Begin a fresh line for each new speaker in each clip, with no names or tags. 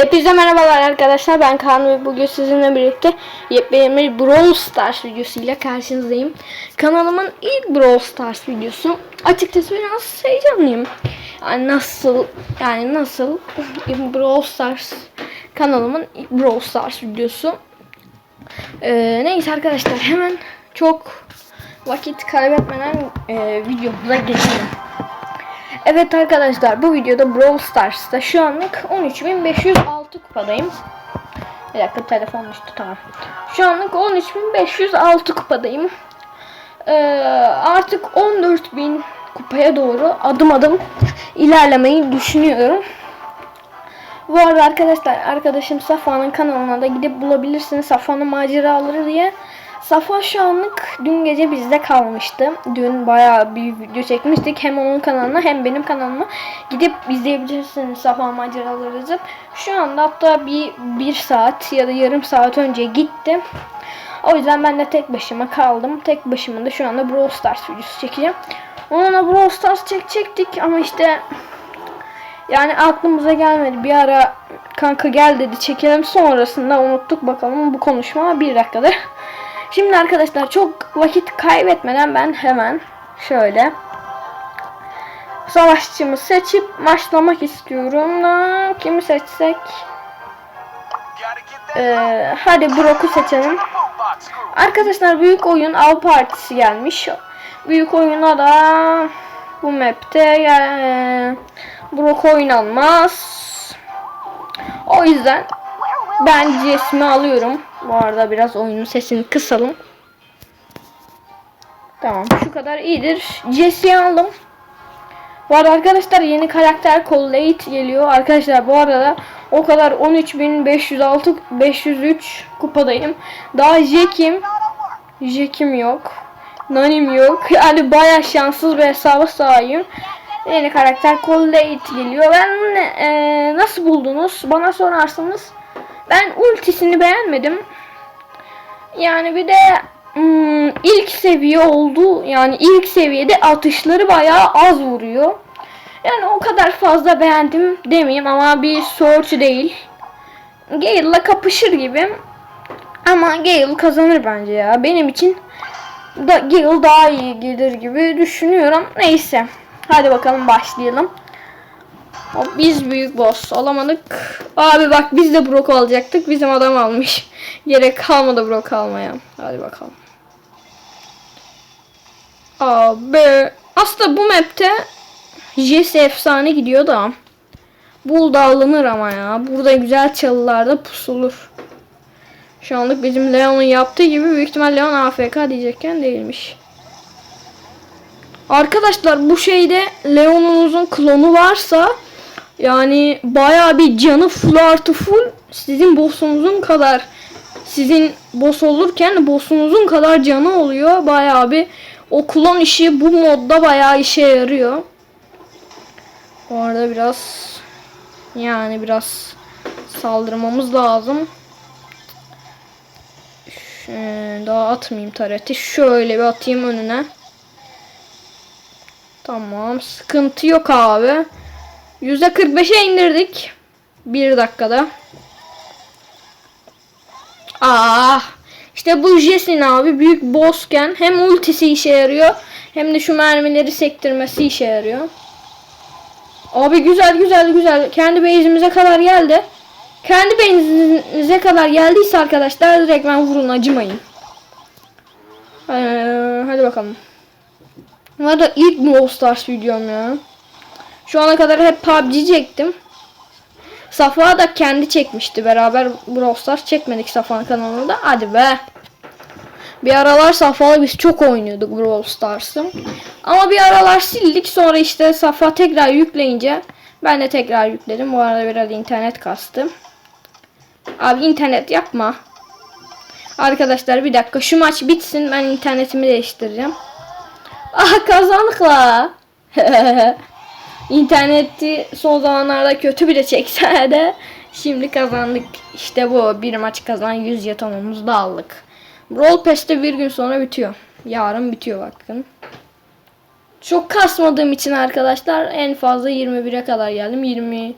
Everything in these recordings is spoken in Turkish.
Hepinize merhabalar arkadaşlar ben Kaan ve bugün sizinle birlikte yepyeni bir Brawl Stars videosuyla karşınızdayım. Kanalımın ilk Brawl Stars videosu. Açıkçası biraz heyecanlıyım. Yani nasıl yani nasıl Brawl Stars kanalımın ilk Brawl Stars videosu. Ee, neyse arkadaşlar hemen çok vakit kaybetmeden e, videomuza geçelim. Evet arkadaşlar bu videoda Brawl Stars'ta şu anlık 13.506 kupadayım. Bir dakika telefon düştü tamam. Şu anlık 13.506 kupadayım. Ee, artık 14.000 kupaya doğru adım adım ilerlemeyi düşünüyorum. Bu arada arkadaşlar arkadaşım Safa'nın kanalına da gidip bulabilirsiniz. Safa'nın maceraları diye. Safa şu anlık dün gece bizde kalmıştı. Dün bayağı bir video çekmiştik. Hem onun kanalına hem benim kanalıma gidip izleyebilirsiniz Safa maceraları yazıp. Şu anda hatta bir, bir saat ya da yarım saat önce gitti. O yüzden ben de tek başıma kaldım. Tek başıma da şu anda Brawl Stars videosu çekeceğim. Onunla Brawl Stars çekecektik ama işte yani aklımıza gelmedi. Bir ara kanka gel dedi çekelim. Sonrasında unuttuk bakalım bu konuşma bir dakikadır. Şimdi arkadaşlar çok vakit kaybetmeden ben hemen şöyle savaşçımı seçip başlamak istiyorum da kimi seçsek ee, hadi Brock'u seçelim. Arkadaşlar büyük oyun av partisi gelmiş. Büyük oyuna da bu map'te e, Brock oynanmaz. O yüzden ben Jesse'mi alıyorum. Bu arada biraz oyunun sesini kısalım. Tamam şu kadar iyidir. Jesse'yi aldım. Bu arada arkadaşlar yeni karakter Collate geliyor. Arkadaşlar bu arada o kadar 13.506 503 kupadayım. Daha Jack'im Jack'im yok. Nanim yok. Yani baya şanssız bir hesaba sahibim. Yeni karakter Collate geliyor. Ben e, nasıl buldunuz? Bana sorarsanız ben ultisini beğenmedim. Yani bir de hmm, ilk seviye oldu. Yani ilk seviyede atışları bayağı az vuruyor. Yani o kadar fazla beğendim demeyeyim ama bir search değil. Gale'la kapışır gibi. Ama Gale kazanır bence ya. Benim için da Gale daha iyi gelir gibi düşünüyorum. Neyse. Hadi bakalım başlayalım. Hop, Biz büyük boss alamadık. Abi bak biz de Brock alacaktık. Bizim adam almış. Gerek kalmadı Brock almaya. Hadi bakalım. Abi aslında bu map'te Jesse efsane gidiyor da. Bull da alınır ama ya. Burada güzel çalılarda pusulur. Şu anlık bizim Leon'un yaptığı gibi büyük ihtimal Leon AFK diyecekken değilmiş. Arkadaşlar bu şeyde Leon'unuzun klonu varsa yani baya bir canı full artı full sizin boss'unuzun kadar sizin boss olurken boss'unuzun kadar canı oluyor. Baya bir o klon işi bu modda baya işe yarıyor. Bu arada biraz yani biraz saldırmamız lazım. Daha atmayayım tareti. Şöyle bir atayım önüne. Tamam. Sıkıntı yok abi. %45'e indirdik. Bir dakikada. Ah. İşte bu Jesse'nin abi büyük bossken hem ultisi işe yarıyor hem de şu mermileri sektirmesi işe yarıyor. Abi güzel güzel güzel. Kendi base'imize kadar geldi. Kendi base'inize kadar geldiyse arkadaşlar direkt ben vurun acımayın. Ee, hadi bakalım. Bu arada ilk Brawl Stars videom ya. Şu ana kadar hep PUBG çektim. Safa da kendi çekmişti. Beraber Brawl çekmedik Safa'nın kanalında. Hadi be. Bir aralar Safa'la biz çok oynuyorduk Brawl Stars'ı. Ama bir aralar sildik. Sonra işte Safa tekrar yükleyince ben de tekrar yükledim. Bu arada biraz internet kastı. Abi internet yapma. Arkadaşlar bir dakika şu maç bitsin ben internetimi değiştireceğim. Aha kazandık la. İnterneti son zamanlarda kötü bile çekse de şimdi kazandık. İşte bu bir maç kazan 100 jetonumuzu da aldık. Brawl Pass'te bir gün sonra bitiyor. Yarın bitiyor bakın. Çok kasmadığım için arkadaşlar en fazla 21'e kadar geldim. 20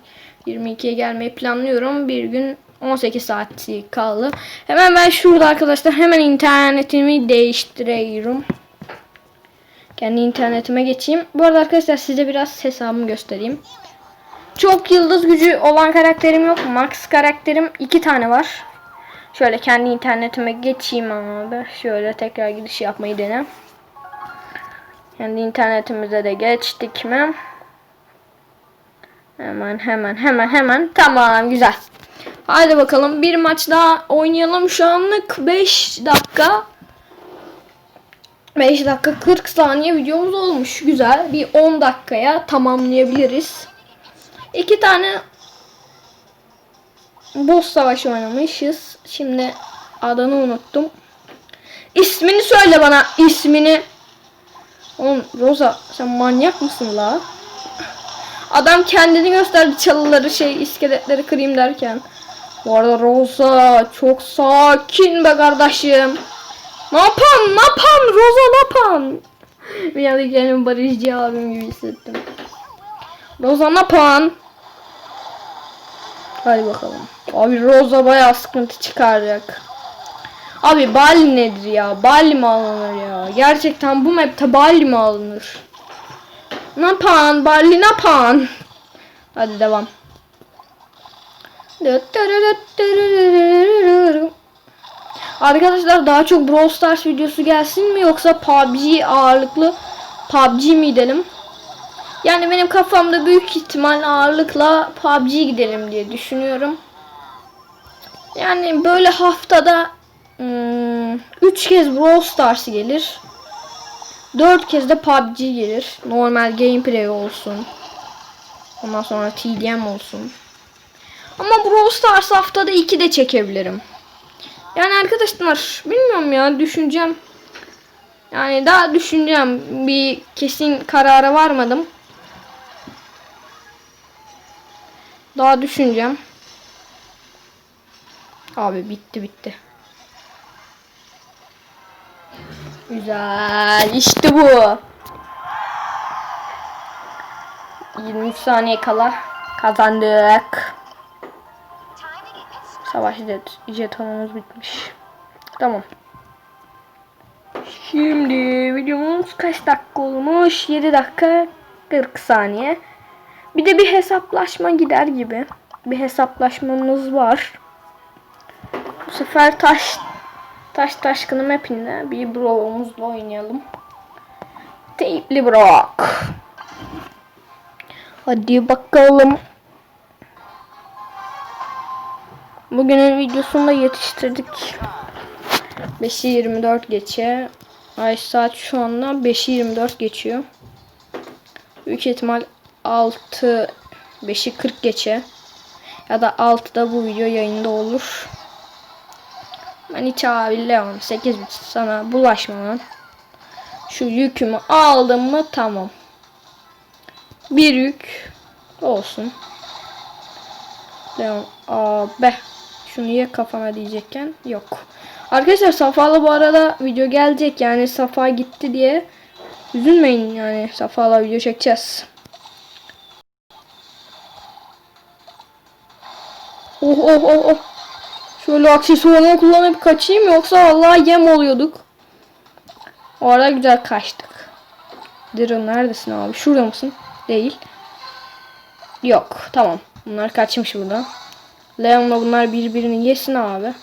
22'ye gelmeyi planlıyorum. Bir gün 18 saati kaldı. Hemen ben şurada arkadaşlar hemen internetimi değiştiriyorum. Kendi internetime geçeyim. Bu arada arkadaşlar size biraz hesabımı göstereyim. Çok yıldız gücü olan karakterim yok. Max karakterim iki tane var. Şöyle kendi internetime geçeyim abi. Şöyle tekrar giriş yapmayı denem. Kendi internetimize de geçtik mi? Hemen hemen hemen hemen. Tamam güzel. Hadi bakalım bir maç daha oynayalım. Şu anlık 5 dakika 5 dakika 40 saniye videomuz olmuş. Güzel. Bir 10 dakikaya tamamlayabiliriz. İki tane boss savaşı oynamışız. Şimdi adını unuttum. İsmini söyle bana. ismini. Oğlum Rosa sen manyak mısın la? Adam kendini gösterdi çalıları şey iskeletleri kırayım derken. Bu arada Rosa çok sakin be kardeşim. Yapan Rosa ne yapan? Bir anda kendimi barışçı abim gibi hissettim. Rosa ne yapan? Hadi bakalım. Abi Rosa bayağı sıkıntı çıkaracak. Abi Bali nedir ya? Bali mi alınır ya? Gerçekten bu map'te Bali mi alınır? Ne yapan? Bali ne yapan? Hadi devam. Arkadaşlar daha çok Brawl Stars videosu gelsin mi yoksa PUBG ağırlıklı PUBG mi gidelim? Yani benim kafamda büyük ihtimal ağırlıkla PUBG gidelim diye düşünüyorum. Yani böyle haftada 3 kez Brawl Stars gelir. 4 kez de PUBG gelir. Normal gameplay olsun. Ondan sonra TDM olsun. Ama Brawl Stars haftada 2 de çekebilirim. Yani arkadaşlar bilmiyorum ya düşüneceğim. Yani daha düşüneceğim. Bir kesin karara varmadım. Daha düşüneceğim. Abi bitti bitti. Güzel. İşte bu. 23 saniye kala kazandık. Savaş jet, jetonumuz bitmiş. Tamam. Şimdi videomuz kaç dakika olmuş? 7 dakika 40 saniye. Bir de bir hesaplaşma gider gibi. Bir hesaplaşmamız var. Bu sefer taş taş taşkını mapinde bir brawl'umuzla oynayalım. Teypli Brock. Hadi bakalım. Bugünün videosunu da yetiştirdik. 5'i 24 geçe. Ay saat şu anda 5'i 24 geçiyor. Büyük ihtimal 6 5'i 40 geçe. Ya da 6'da bu video yayında olur. Ben hiç abi Leon 8 bit sana bulaşma lan. Şu yükümü aldım mı tamam. Bir yük olsun. Leon abi şunu ye kafana diyecekken yok. Arkadaşlar Safa'la bu arada video gelecek yani Safa gitti diye üzülmeyin yani Safa'la video çekeceğiz. Oh oh oh oh. Şöyle aksesuarını kullanıp kaçayım yoksa vallahi yem oluyorduk. O arada güzel kaçtık. Diron neredesin abi? Şurada mısın? Değil. Yok. Tamam. Bunlar kaçmış burada. Leon'la bunlar birbirini yesin abi.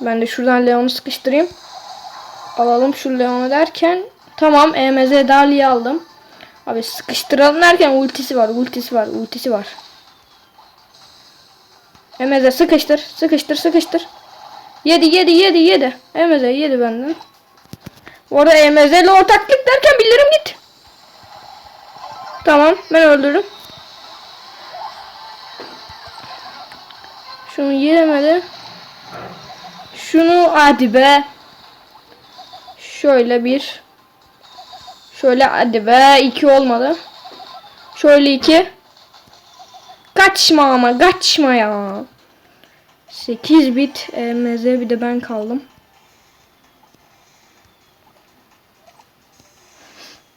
Ben de şuradan Leon'u sıkıştırayım. Alalım şu Leon'u derken. Tamam EMZ Dali'yi aldım. Abi sıkıştıralım derken ultisi var. Ultisi var. Ultisi var. EMZ sıkıştır. Sıkıştır sıkıştır. Yedi yedi yedi yedi. EMZ yedi benden. Bu arada EMZ ile ortaklık derken bilirim git. Tamam ben öldürdüm. Şunu yemedi. Şunu hadi be. Şöyle bir. Şöyle hadi be. iki olmadı. Şöyle iki. Kaçma ama kaçma ya. 8 bit EMZ bir de ben kaldım.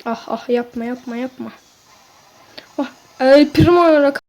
Ah ah yapma yapma yapma. Ah, El Primo olarak